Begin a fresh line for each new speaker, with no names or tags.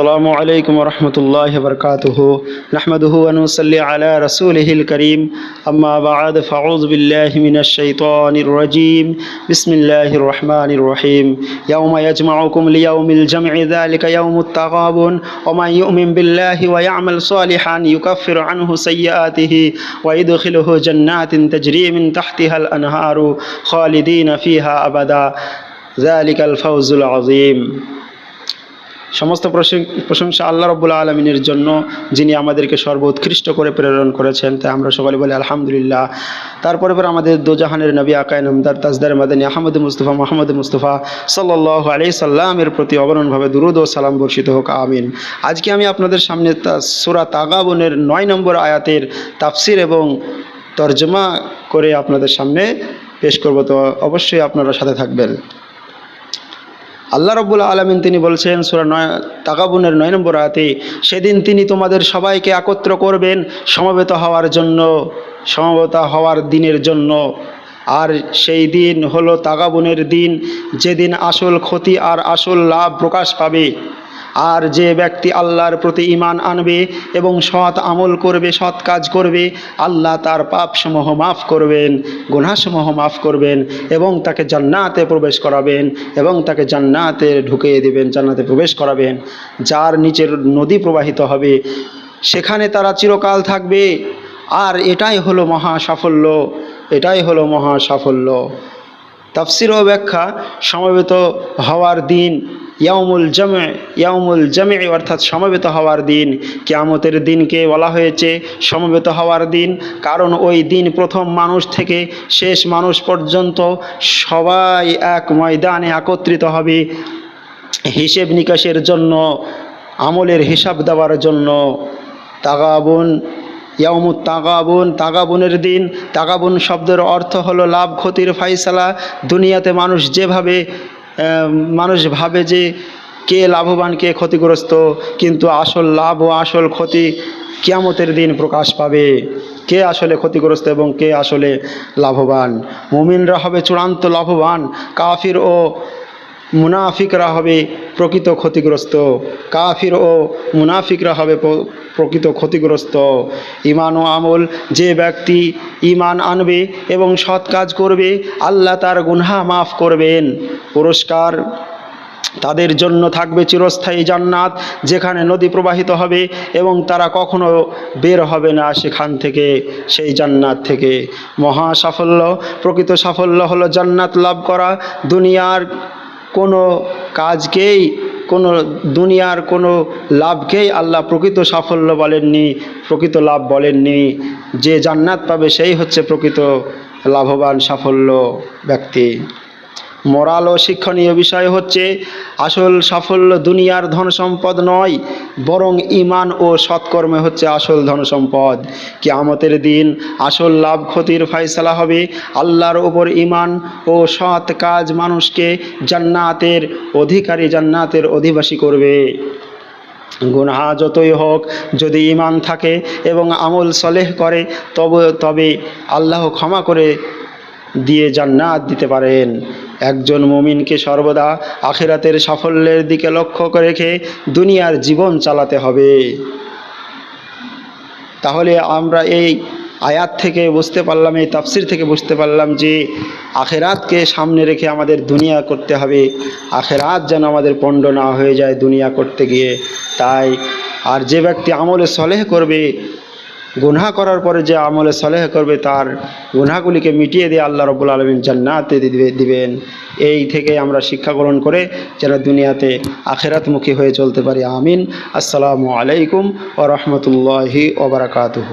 السلام عليكم ورحمة الله وبركاته نحمده ونصلي على رسوله الكريم أما بعد فأعوذ بالله من الشيطان الرجيم بسم الله الرحمن الرحيم يوم يجمعكم ليوم الجمع ذلك يوم التغابن ومن يؤمن بالله ويعمل صالحا يكفر عنه سيئاته ويدخله جنات تجري من تحتها الأنهار خالدين فيها أبدا ذلك الفوز العظيم সমস্ত প্রশংসা আল্লাহ রব্বুল্লা আলমিনের জন্য যিনি আমাদেরকে সর্বোৎকৃষ্ট করে প্রেরণ করেছেন তাই আমরা সকলে বলি আলহামদুলিল্লাহ তারপরে পর আমাদের দোজাহানের নবী আকায় নমদার তাজদার মাদানী আহমদ মুস্তফা মাহমুদ মুস্তফা সাল্লাহ আলি সাল্লামের প্রতি অবরণভাবে দুরুদ ও সালাম বর্ষিত হোক আমিন আজকে আমি আপনাদের সামনে তা সুরা তাগাবনের নয় নম্বর আয়াতের তাফসির এবং তর্জমা করে আপনাদের সামনে পেশ করব তো অবশ্যই আপনারা সাথে থাকবেন আল্লাহ রব্বুল আলমিন তিনি বলছেন সুরা নয় তাকাবুনের নয় নম্বর আতে সেদিন তিনি তোমাদের সবাইকে একত্র করবেন সমবেত হওয়ার জন্য সমবেত হওয়ার দিনের জন্য আর সেই দিন হলো তাগাবুনের দিন যেদিন আসল ক্ষতি আর আসল লাভ প্রকাশ পাবে আর যে ব্যক্তি আল্লাহর প্রতি ইমান আনবে এবং সৎ আমল করবে সৎ কাজ করবে আল্লাহ তার পাপসমূহ মাফ করবেন গুনাসমূহ মাফ করবেন এবং তাকে জান্নাতে প্রবেশ করাবেন এবং তাকে জান্নাতে ঢুকিয়ে দেবেন জান্নাতে প্রবেশ করাবেন যার নিচের নদী প্রবাহিত হবে সেখানে তারা চিরকাল থাকবে আর এটাই হলো মহা সাফল্য এটাই হলো মহা সাফল্য তাফসির ও ব্যাখ্যা সমবেত হওয়ার দিন ইয়ামুল জমে ইয়ামুল জামে অর্থাৎ সমবেত হওয়ার দিন কেয়ামতের দিনকে বলা হয়েছে সমবেত হওয়ার দিন কারণ ওই দিন প্রথম মানুষ থেকে শেষ মানুষ পর্যন্ত সবাই এক ময়দানে একত্রিত হবে হিসেব নিকাশের জন্য আমলের হিসাব দেওয়ার জন্য তাগাবন ইয়ামু তাগাবুন তাগাবুনের দিন তাগাবুন শব্দের অর্থ হলো লাভ ক্ষতির ফাইসালা দুনিয়াতে মানুষ যেভাবে মানুষ ভাবে যে কে লাভবান কে ক্ষতিগ্রস্ত কিন্তু আসল লাভ ও আসল ক্ষতি কিয়ামতের দিন প্রকাশ পাবে কে আসলে ক্ষতিগ্রস্ত এবং কে আসলে লাভবান মুমিনরা হবে চূড়ান্ত লাভবান কাফির ও মুনাফিকরা হবে প্রকৃত ক্ষতিগ্রস্ত কাফির ও মুনাফিকরা হবে প্রকৃত ক্ষতিগ্রস্ত ইমান ও আমল যে ব্যক্তি ইমান আনবে এবং সৎ কাজ করবে আল্লাহ তার গুনহা মাফ করবেন পুরস্কার তাদের জন্য থাকবে চিরস্থায়ী জান্নাত যেখানে নদী প্রবাহিত হবে এবং তারা কখনো বের হবে না সেখান থেকে সেই জান্নাত থেকে মহা সাফল্য প্রকৃত সাফল্য হলো জান্নাত লাভ করা দুনিয়ার কোনো কাজকেই কোনো দুনিয়ার কোনো লাভকেই আল্লাহ প্রকৃত সাফল্য বলেননি প্রকৃত লাভ বলেননি যে জান্নাত পাবে সেই হচ্ছে প্রকৃত লাভবান সাফল্য ব্যক্তি মরাল ও শিক্ষণীয় বিষয় হচ্ছে আসল সাফল্য দুনিয়ার ধন সম্পদ নয় বরং ইমান ও সৎকর্মে হচ্ছে আসল ধন সম্পদ কিয়ামতের দিন আসল লাভ ক্ষতির ফয়সলা হবে আল্লাহর ওপর ইমান ও সৎ কাজ মানুষকে জান্নাতের অধিকারী জান্নাতের অধিবাসী করবে গুনহা যতই হোক যদি ইমান থাকে এবং আমল সলেহ করে তবে তবে আল্লাহ ক্ষমা করে দিয়ে জান্নাত দিতে পারেন একজন মুমিনকে সর্বদা আখেরাতের সাফল্যের দিকে লক্ষ্য রেখে দুনিয়ার জীবন চালাতে হবে তাহলে আমরা এই আয়াত থেকে বুঝতে পারলাম এই তাফসির থেকে বুঝতে পারলাম যে আখেরাতকে সামনে রেখে আমাদের দুনিয়া করতে হবে আখেরাত যেন আমাদের পণ্ড না হয়ে যায় দুনিয়া করতে গিয়ে তাই আর যে ব্যক্তি আমলে সলেহ করবে গুনহা করার পরে যে আমলে সলেহ করবে তার গুনহাগুলিকে মিটিয়ে দিয়ে আল্লাহ রবুল আলমিন জান্নাতে দিবেন এই থেকে আমরা শিক্ষা গ্রহণ করে যেন দুনিয়াতে আখেরাতমুখী হয়ে চলতে পারি আমিন আসসালামু আলাইকুম ও রহমতুল্লাহি ওবরাকাতহ